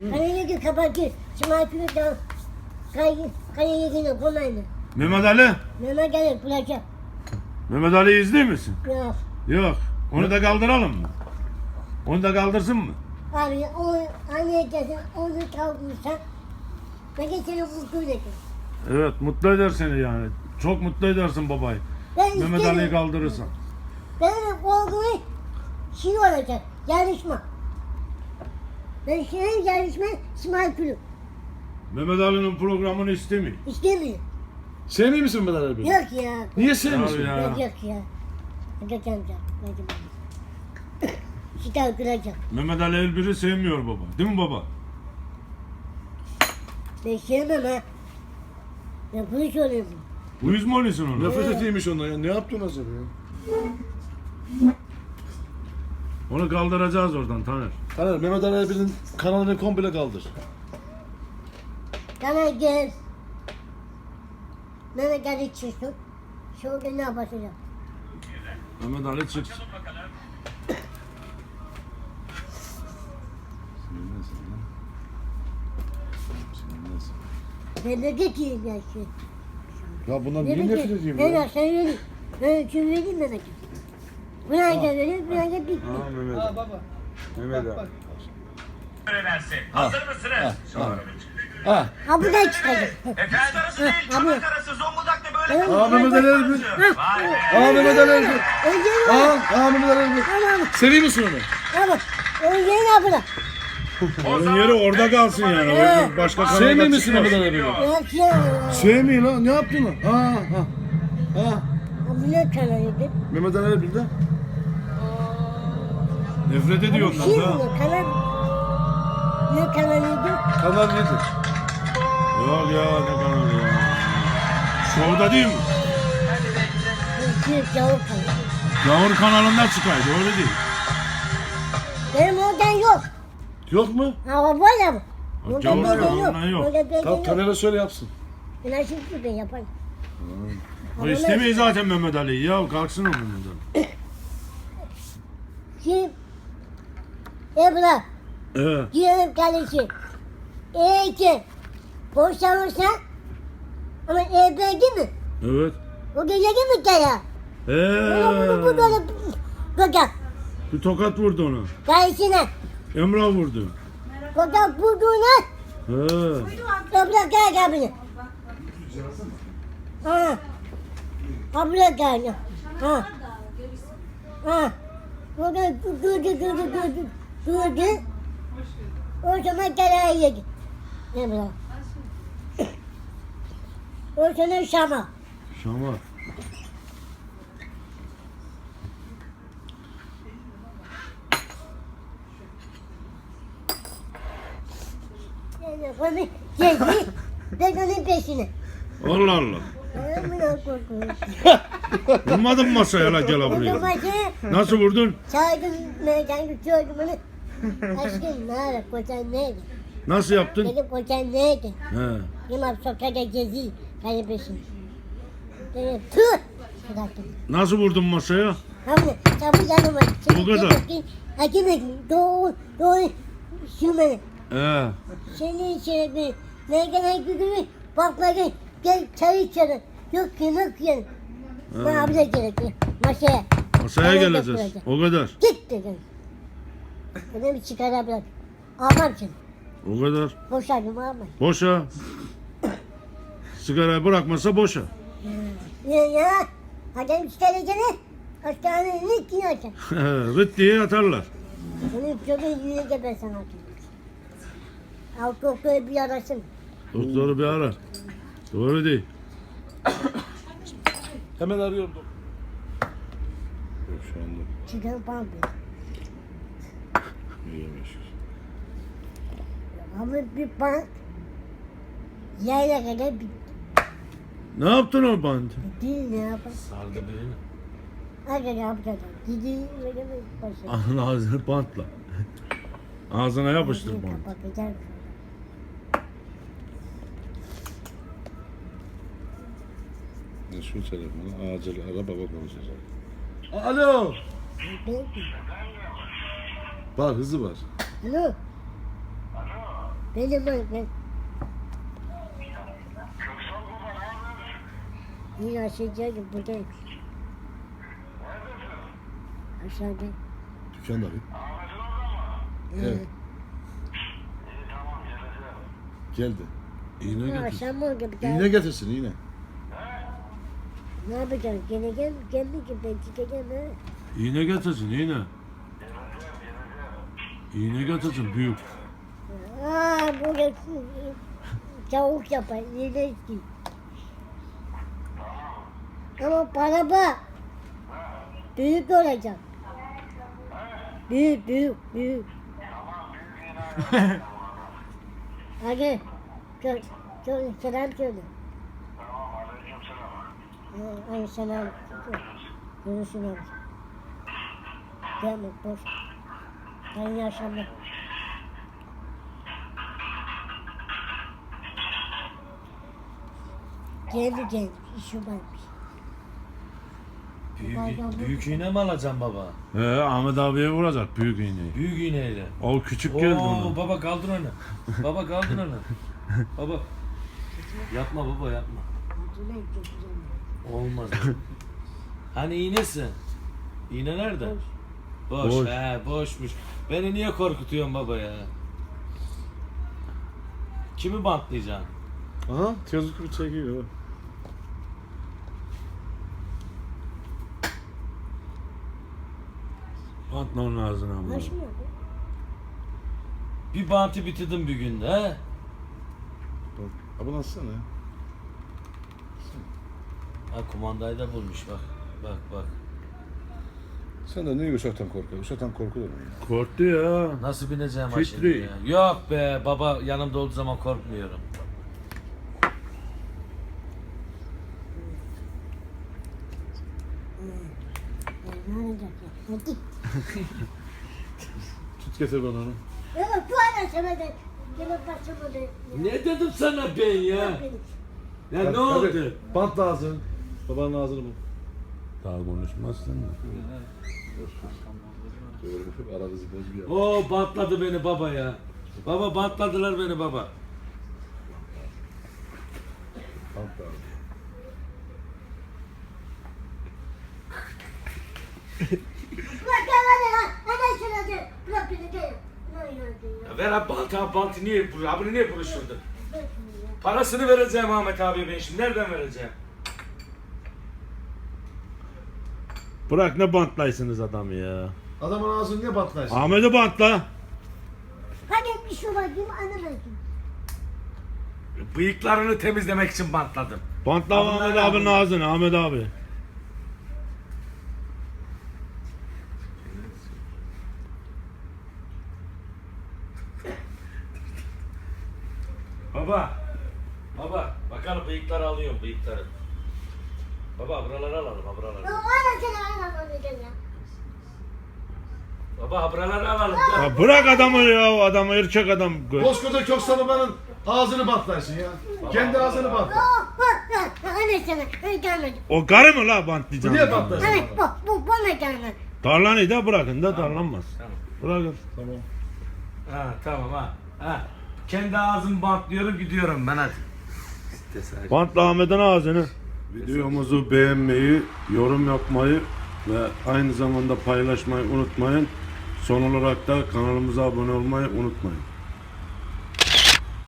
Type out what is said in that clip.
Kaleyi kapatır. Şimal da kayı kaleyi yine komaydı. Mehmet Ali. Mehmet gelir bırakacak. Mehmet Ali izliyor musun? Yok. Yok. Onu da kaldıralım mı? Onu da kaldırsın mı? Abi o anne desen onu kaldırırsan ben de seni mutlu ederim. Evet mutlu eder seni yani. Çok mutlu edersin babayı. Ben Mehmet isterim. Ali'yi kaldırırsan. Benim korkumu şey olacak. Yarışma. Ben senin yarışma İsmail Kulüp. Mehmet Ali'nin programını istemiyor. İstemiyor. Sevmiyor musun Mehmet Ali abi? Yok ya. Niye sevmiyorsun? Ya. Yok yok ya. Yok amca. Kitap kıracak. Mehmet Ali Elbir'i sevmiyor baba. Değil mi baba? Ben sevmem ha. Ben bunu soruyorum. Uyuz mu oluyorsun ona? Nefret etiymiş ondan ya. Ne yaptın acaba ya? Onu kaldıracağız oradan Taner. Taner Mehmet Ali abinin kanalını komple kaldır. Bana gel. Mehmet Ali çıksın. Şurada ne yapacağım? Mehmet Ali çıksın. Ben de getireyim ben. Ya bundan niye nefret edeyim ya? Ben sen vereyim. Ben kim vereyim Mehmet Ali. Buna gel vereyim, buna gel bitti. Mehmet Ali. Mehmet Ali. versin. Hazır mısınız? Ha. Ha bu da çıkacak. Efendim arası değil, çanak arası, Zonguldak'ta böyle Evet. Aa Mehmet Ali abi. Vay be. Aa Mehmet Ali abi. Aa, aa Mehmet Ali abi. Tamam. Seviyor musun onu? Tamam. Önce ne yapalım? Onun yeri orada kalsın yani. O Başka Sevmiyor musun. Mehmet Ali abi? Yok ya. Sevmiyor lan. Ne yaptın lan? Ha ha. Ha. Bu ne kanalıydı? Mehmet Ali abi de. Nefret ediyor Şey ondan da. bu kanal. Ne kanalıydı? Kanal 7. Yok ya ne kanalı ya. Şovda değil mi? Bu şey cavuk kanalı. Gavur kanalında çıkaydı öyle değil. Benim oradan yok. Yok mu? Ha o beden yok. kanalından yok. Tamam yok. Taner'e söyle yapsın. Ben şimdi ben yaparım. O istemiyor zaten Mehmet Ali'yi ya. Kalksın o Mehmet Ali. Şimdi Ebra Evet. diyelim kalesi. Eğer ki boşanırsa ama Ebra değil mi? Evet. O gece mi kaya? Bunu bu Eee. böyle koca. Bir tokat vurdu ona. Kalesine. Emrah vurdu. Koca vurduğuna He. Ebra gel gel beni. Ha. Abla gel. Ha. Ha. Burada durdu durdu durdu durdu. O zaman kaleye yedi. Ebra. O zaman Şam'a. Şama. Onu yedi. Ben onun peşine. Allah Allah. Vurmadın masaya la gel buraya. Nasıl vurdun? çağırdım meydan götürdüm onu. Aşkım nerede kocan neydi? Nasıl yaptın? Dedim kocan neydi? He. İmam sokakta geziyor. Kale peşinde. Dedim tüh. Nasıl vurdun masaya? Abi çabuk yanıma. Bu kadar. Ettim. Doğru. Doğru. Şumene. He. Senin için bir meydan güdümü bakmadı. Gel çay içelim. Yok yemek yiyelim. Abi de gerekli. Masaya. Masaya geleceğiz. O kadar. Git dedim. Sigara bırak. Almam seni. O kadar. Boşandım almam. Boşa. Sigarayı bırakmasa boşa. Ya ya. Adam çıkaracağını hastanenin içine açar. Rıt diye atarlar. Bunu çocuğun yüzüne ben sana. Al kokuyu bir arasın. Doktoru bir ara. Doğru değil. Hemen arıyorum. Yok şu anda Çıkarım bana bir. iyi meşgul. Ama bir bank yayla kadar bitti. Ne yaptın o band? Bitti ne yapar? Sardı beni. Aga yapacağım. Gidi böyle bir başa. Ağzını bantla. Ağzına yapıştır bant. Kapatacağım. Ne şu telefonu acil ara baba konuşacak. Alo. Ben- Var hızı var. Alo. Benim var ben. Yine aşağıya git buradayım. Aşağıda. Dükkanda bir. Evet. Evet. Geldi. İğne Ha, getirsin. akşam oldu bir daha. İğne getirsin iğne. Ne yapacağım? Gene gel, geldi ki ben çıkacağım ha. İğne getirsin iğne. İğne getirsin büyük. Aa, bu tavuk yapar, yine ki. Ama para bak. Büyük olacak. Büyük, büyük, büyük. Hadi, gör, gör, selam söyle. Ee, Ay selam. Görüşürüz. Gelme, boş. Hayırlı akşamlar. Geldi geldi. İşi varmış. Büyük, büyük iğne mi alacaksın baba? He Ahmet abiye vuracak büyük iğneyi. Büyük iğneyle. O küçük geldi Oo, ona. baba kaldır onu. Baba kaldır onu. baba. Yapma baba yapma. Olmaz. hani iğnesi? İğne nerede? Boş. Boş. He boşmuş. Beni niye korkutuyorsun baba ya? Kimi bantlayacaksın? Aha tezgah gibi çekiyor. Atla onun ağzına bunu. Baş mı? Bir bantı bitirdim bir günde he? Bak. Ha bunu atsana. Ha kumandayı da bulmuş bak. Bak bak. Sen de niye uşaktan korkuyorsun? Uşaktan korkulur mu ya? Korktu ya. Nasıl bineceğim ha şimdi Fitri. ya? Yok be baba yanımda olduğu zaman korkmuyorum. Tut getir bana onu. Bu da. Da. Ne dedim sana ben ya? Ya ne oldu? Bant lazım. Babanın ağzını bul. Daha konuşmazsın mı? Böyle ara bizi bozmuyor. Oo bantladı beni baba ya. Baba bantladılar beni baba. Bant ya? Ya ver abi bantı abi bantı niye bu abi niye buluşturdun? Parasını vereceğim Ahmet abiye ben şimdi nereden vereceğim? Bırak ne bantlaysınız adamı ya. Adamın ağzını niye bantlaysın? Ahmet'i bantla. Hadi bir şu bakayım anlamayayım. Bıyıklarını temizlemek için bantladım. Bantla Abi Ahmet nerede abinin abi? ağzını Ahmet abi. Baba. Baba bakalım bıyıkları alıyorum bıyıkları. Baba buraları alalım ha buraları. Baba buraları alalım. Ya bırak adamı ya adamı erkek adam. Koskoca Köksal babanın ağzını bantlaysın ya. Kendi ağzını gelmedim. O karı mı la bantlayacaksın? niye bu bana. Tarlanı da bırakın da tarlanmaz. Tamam. Bırakın. Tamam. Ha tamam ha. Ha. Kendi ağzımı bantlıyorum gidiyorum ben hadi. Bantla Ahmet'in ağzını. Videomuzu beğenmeyi, yorum yapmayı ve aynı zamanda paylaşmayı unutmayın. Son olarak da kanalımıza abone olmayı unutmayın.